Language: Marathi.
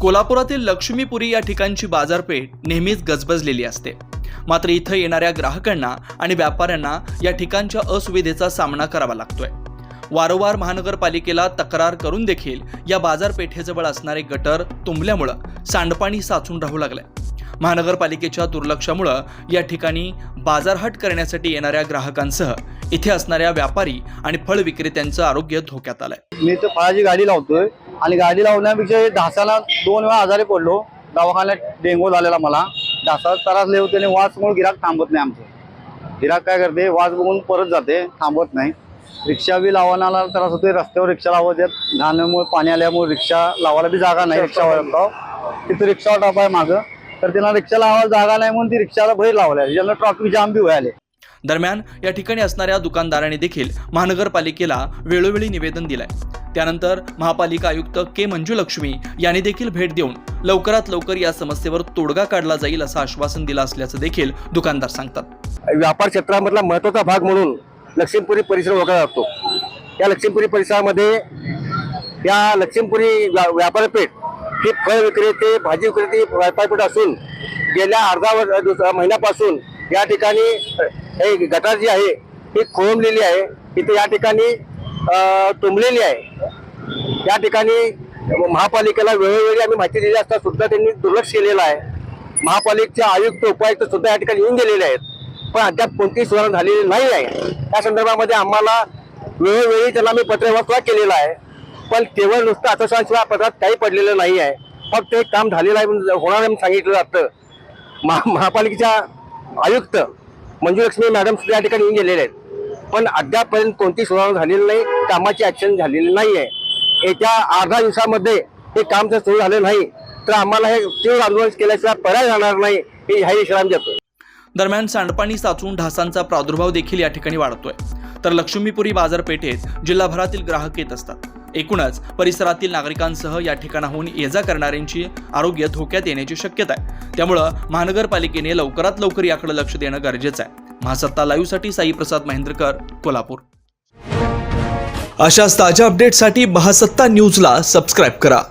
कोल्हापुरातील लक्ष्मीपुरी या ठिकाणची बाजारपेठ नेहमीच गजबजलेली असते. मात्र इथं येणाऱ्या ग्राहकांना आणि व्यापाऱ्यांना या ठिकाणच्या असुविधेचा सामना करावा लागतोय. वारंवार महानगरपालिकेला तक्रार करून देखील या बाजारपेठेजवळ असणारे गटर तुंबल्यामुळं सांडपाणी साचून राहू लागलंय. महानगरपालिकेच्या दुर्लक्षामुळं या ठिकाणी बाजारहाट करण्यासाठी येणाऱ्या ग्राहकांसह इथे असणाऱ्या व्यापारी आणि फळ विक्रेत्यांचं आरोग्य धोक्यात आलंय. मी तर फळाची गाडी लावतोय आणि गाडी लावण्यापेक्षा ढासाला दोन वेळा आजारी पडलो. दवाखान्यात डेंगू झालेला मला. ढासा त्रासले होते आणि वाचमुळे गिराक थांबत नाही आमचं. गिराक काय करते? वास बघून परत जाते थांबत नाही. रिक्षा बी लावण्याला त्रास होते रस्त्यावर रिक्षा लावत येत घाण्यामुळे पाणी आल्यामुळे रिक्षा लावायला बी जागा नाही रिक्षावर तिथं रिक्षा टाप आहे मागं. तर त्यांना रिक्षा लावायला जागा नाही म्हणून ती रिक्षाला बाहेर लावल्या. ज्यांना ट्रॉफिक जाम बी व्हायले. दरम्यान या ठिकाणी असणाऱ्या दुकानदारांनी देखील महानगरपालिकेला वेळोवेळी निवेदन दिलंय. त्यानंतर महापालिका आयुक्त के मंजुलक्ष्मी यांनी देखील भेट देऊन लवकरात लवकर या समस्येवर तोडगा काढला जाईल असं आश्वासन दिलं असल्याचं देखील दुकानदार सांगतात. व्यापार क्षेत्रामधला महत्त्वाचा भाग म्हणून लक्ष्मीपुरी परिसर ओळखला जातो. या लक्ष्मीपुरी परिसरामध्ये या लक्ष्मीपुरी व्यापारपेठ ही फळ विक्रेते भाजी विक्रेते व्यापारपेठ असून गेल्या अर्धा वर- महिन्यापासून या ठिकाणी हे गटार जी आहे ही खोळंबलेली आहे इथे या ठिकाणी तुंबलेली आहे. या ठिकाणी महापालिकेला वेळोवेळी आम्ही माहिती दिली असता सुद्धा त्यांनी दुर्लक्ष केलेलं आहे. महापालिकेचे आयुक्त उपायुक्त सुद्धा या ठिकाणी येऊन गेलेले आहेत. पण अद्याप कोणतीही सुधारणा झालेली नाही आहे. त्या संदर्भामध्ये आम्हाला वेळोवेळी त्याला मी पत्रव्यवहार सुद्धा केलेला आहे. पण केवळ नुसतं आश्वासनाशिवाय पत्रात काही पडलेलं नाही आहे. फक्त एक काम झालेलं आहे म्हणून होणार म्हणून सांगितलं जातं. महा महापालिकेच्या आयुक्त मंजुलक्ष्मी मॅडम सुद्धा या ठिकाणी येऊन गेलेले आहेत. पण अद्यापपर्यंत कोणती सुधारणा झालेली नाही कामाची ऍक्शन झालेली नाही आहे येत्या अर्धा दिवसामध्ये हे काम जर सुरू झालं नाही तर आम्हाला हे तीव्र आंदोलन केल्याशिवाय पर्याय राहणार नाही हे ह्या विश्राम देतो दरम्यान सांडपाणी साचून ढासांचा प्रादुर्भाव देखील या ठिकाणी वाढतोय. तर लक्ष्मीपुरी बाजारपेठेत जिल्हाभरातील ग्राहक येत असतात. एकूणच परिसरातील नागरिकांसह या ठिकाणाहून ये जा करणाऱ्यांची आरोग्य धोक्यात येण्याची शक्यता आहे. त्यामुळं महानगरपालिकेने लवकरात लवकर याकडे लक्ष देणं गरजेचं आहे. महासत्ता लाईव्हसाठी साई प्रसाद महेंद्रकर कोल्हापूर. अशाच ताज्या अपडेटसाठी महासत्ता न्यूजला सबस्क्राईब करा.